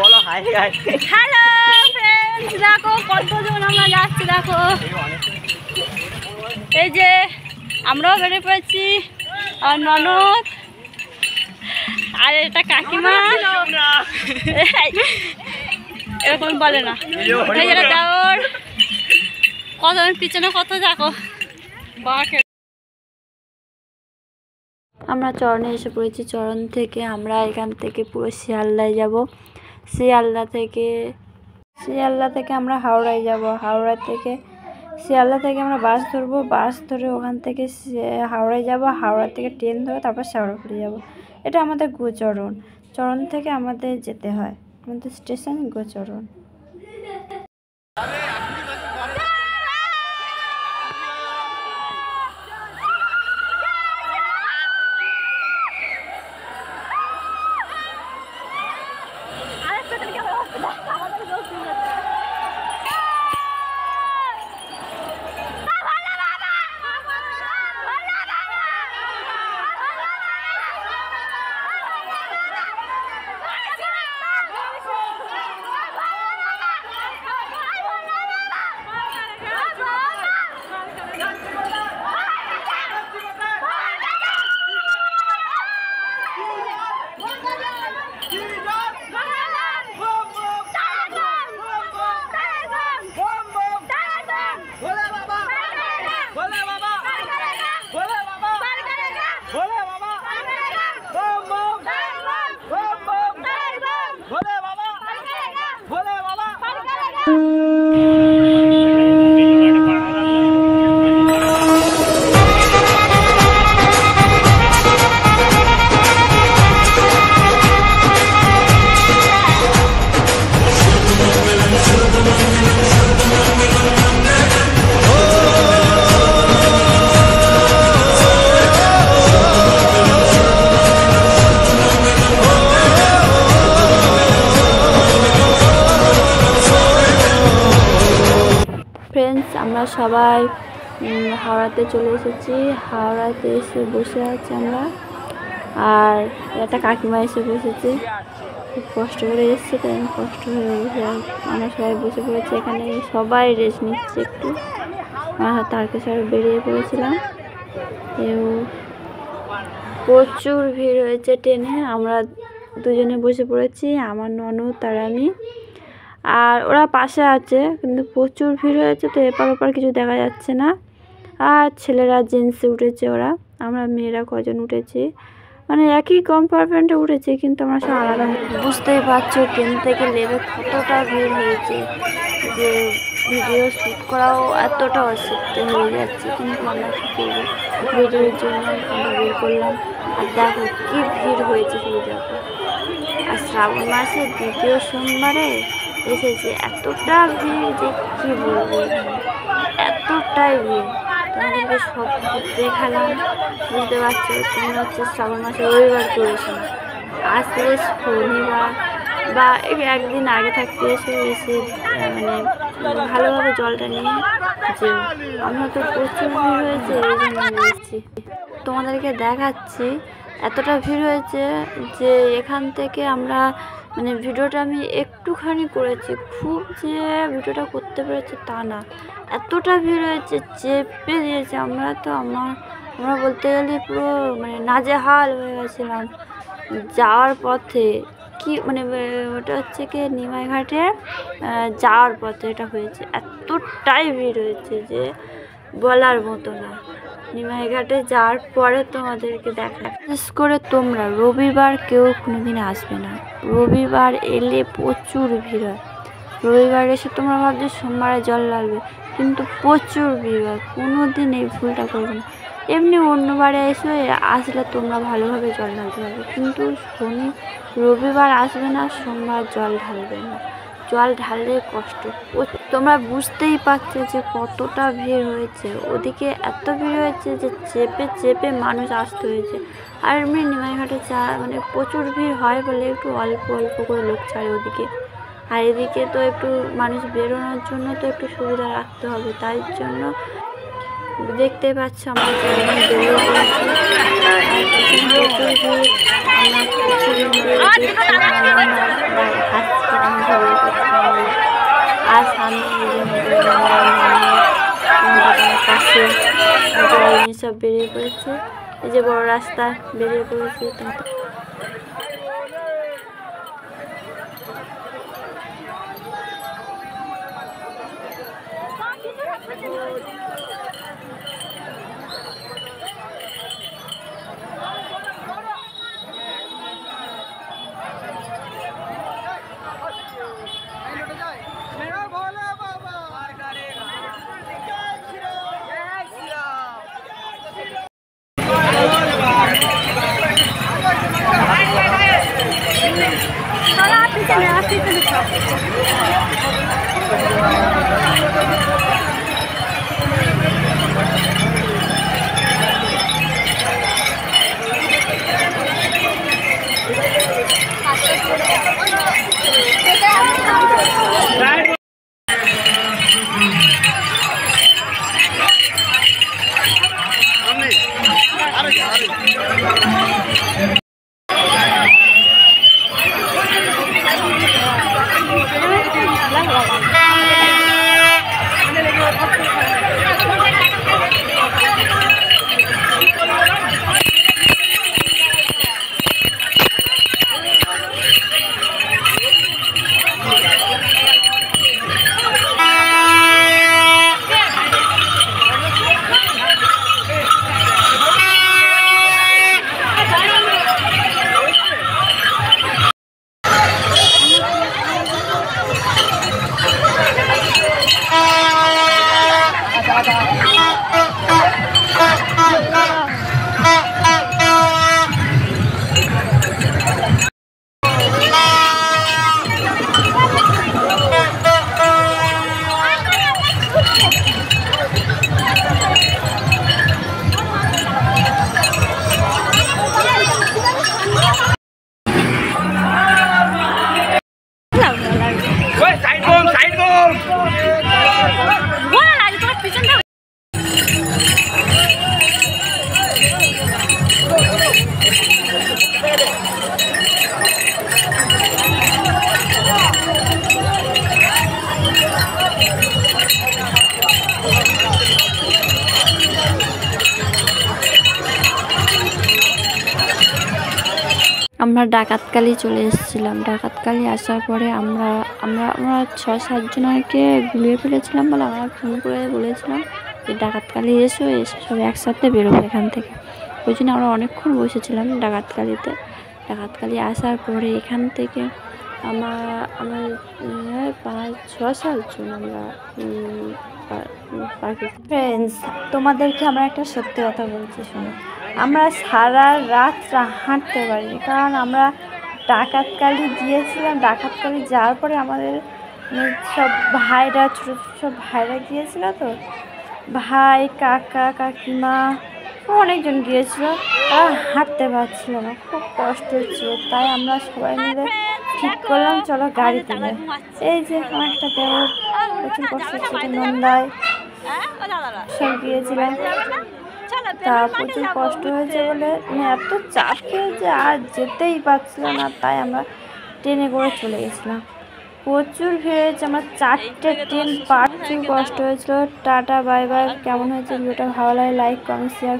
বলো high hi hello friends দেখো কতজন আমরা যাচ্ছি, দেখো। এই যে, আমরাও বেরিয়ে পড়েছি আর ননদ আর এটা কাকিমা। এরকম বলে না। এই যেটা দেওর। কত পিছনে, কত দেখো। বাকে আমরা চরণে এসে পড়েছি, চরণ থেকে আমরা এখান থেকে পুরো শিয়ালদায় যাব। শিয়ালদা থেকে শিয়ালদা থেকে আমরা হাওড়ায় যাব। হাওড়া থেকে, শিয়ালদা থেকে আমরা বাস ধরবো। বাস ধরে ওখান থেকে হাওড়ায় যাব। হাওড়া থেকে ট্রেন ধরে তারপর শেওড়াফুলি যাব। এটা আমাদের গোচরণ। চরণ থেকে আমাদের যেতে হয়। আমাদের স্টেশন গোচরণ। ফ্রেন্ডস আমরা সবাই হাওড়াতে চলে এসেছি। হাওড়াতে এসে বসে আছি আমরা। আর একটা কাকিমা এসে বসেছে। খুব কষ্ট করে এসছে, তাই আমি কষ্ট হয়ে বসে। আমরা সবাই বসে পড়েছি এখানে। সবাই রেস্ট নিচ্ছে একটু। আমরা তারকেশ্বর বেরিয়ে পড়েছিলাম। এও প্রচুর ভিড় হয়েছে ট্রেনে। আমরা দুজনে বসে পড়েছি, আমার ননদ আর আমি। আর ওরা পাশে আছে, কিন্তু প্রচুর ভিড় হয়েছে তো এপার ওপার কিছু দেখা যাচ্ছে না। আর ছেলেরা জেন্টসে উঠেছে ওরা, আমরা মেয়েরা কজন উঠেছি। মানে একই কম্পার্টমেন্টে উঠেছি, কিন্তু আমরা সব আলাদা বুঝতেই পারছ ট্রেন থেকে নেমে কতটা ভিড় হয়েছে যে ভিডিও শ্যুট করাও এতটা অসুবিধে হয়ে যাচ্ছে, কিন্তু আমরা কী করব? ভিডিওর জন্য আমরা বের করলাম। আর দেখো কী ভিড় হয়েছে শুধু দেখো। আর শ্রাবণ মাসে দ্বিতীয় সোমবারে এসেছে, এতটা ভিড় যে কী বলব। এতটাই ভিড়। তোমাদেরকে সব দেখালাম, বুঝতে পারছ? তোমরা হচ্ছে শ্রাবণ মাসে রবিবার করেছ। আসলে শনিবার বা একদিন আগে থাকতে এসে এসে মানে ভালোভাবে জলটা নিয়ে যে আমরা তো প্রচুর ভিড় হয়েছে, এই জন্য তোমাদেরকে দেখাচ্ছি, এতটা ভিড় হয়েছে যে এখান থেকে আমরা মানে ভিডিওটা আমি একটুখানি করেছি। খুব যে ভিডিওটা করতে পেরেছি তা না। এতটা ভিড় হয়েছে, চেপে দিয়েছে। আমরা তো আমার, আমরা বলতে গেলে পুরো মানে নাজেহাল হয়ে গেছিলাম যাওয়ার পথে। কি মানে ওটা হচ্ছে কি নিমাইঘাটে যাওয়ার পথে এটা হয়েছে। এতটাই ভিড় হয়েছে যে বলার মতো না। নিমাইঘাটে যাওয়ার পরে তোমাদেরকে দেখা বিশেষ করে তোমরা, রবিবার কেউ কোনোদিন আসবে না। রবিবার এলে প্রচুর ভিড় হয়। রবিবার এসে তোমরা ভাবছ সোমবারে জল লাগবে, কিন্তু প্রচুর ভিড় হয়। কোনো দিন এই ভুলটা করবে না। এমনি অন্যবারে এসে আসলে তোমরা ভালোভাবে জল ঢালতে পারবে। কিন্তু শনি, রবিবার আসবে না, সোমবার জল ঢালবে না। জল ঢাললে কষ্ট। ও তোমরা বুঝতেই পারছ যে কতটা ভিড় হয়েছে। ওদিকে এত ভিড় হয়েছে যে চেপে চেপে মানুষ আসতে হয়েছে। আর এমনি নিমাইঘাটে চা মানে প্রচুর ভিড় হয় বলে একটু অল্প অল্প করে লোক ছাড়ে ওদিকে। আর এদিকে তো একটু মানুষ বেরোনোর জন্য তো একটু সুবিধা রাখতে হবে। তাই জন্য দেখতে পাচ্ছ আমরা বেরিয়ে এই সব বেরিয়ে পড়েছে। এই যে বড় রাস্তা বেরিয়ে পড়েছে Thank मेरा আমরা ডাকাতকালি চলে এসেছিলাম। ডাকাতকালি আসার পরে আমরা আমরা আমরা ছ সাতজনকে গুলিয়ে ফেলেছিলাম বলে আমরা ফোন করে বলেছিলাম যে ডাকাতকালি এসো এসে সব একসাথে বেরোবো এখান থেকে। ওই জন্য আমরা অনেকক্ষণ বসেছিলাম ডাকাতকালিতে। ডাকাতকালি আসার পরে এখান থেকে আমার আমার উম, পাঁচ ছ সাতজন আমরা ফ্রেন্ডস তোমাদেরকে আমরা একটা সত্যি কথা বলছি শোনো আমরা সারা রাত হাঁটতে পারিনি। কারণ আমরা ডাকাতকালি গিয়েছিলাম। ডাকাতকালি যাওয়ার পরে আমাদের মানে সব ভাইরা ছোটো ছোটো সব ভাইরা গিয়েছিল তো। ভাই কাকা কাকিমা অনেকজন গিয়েছিল। তারা হাঁটতে পারছিল না। খুব কষ্ট হচ্ছিল। তাই আমরা সবাই মিলে ঠিক করলাম চলো গাড়িতে এই যে আমার একটা প্রচুর কষ্ট হচ্ছে। নন্দায় সব গিয়েছিলাম তা প্রচুর কষ্ট হয়েছে বলে মানে এত চাপ খেয়েছে আর যেতেই পারছিল না তাই আমরা ট্রেনে করে চলে গেছিলাম। প্রচুর ভিড় হয়েছে আমার চারটে ট্রেন পার প্রচুর কষ্ট হয়েছিল। টাটা বাই বাই কেমন হয়েছে? ভিডিওটা ভালো লাগে লাইক কমেন্ট শেয়ার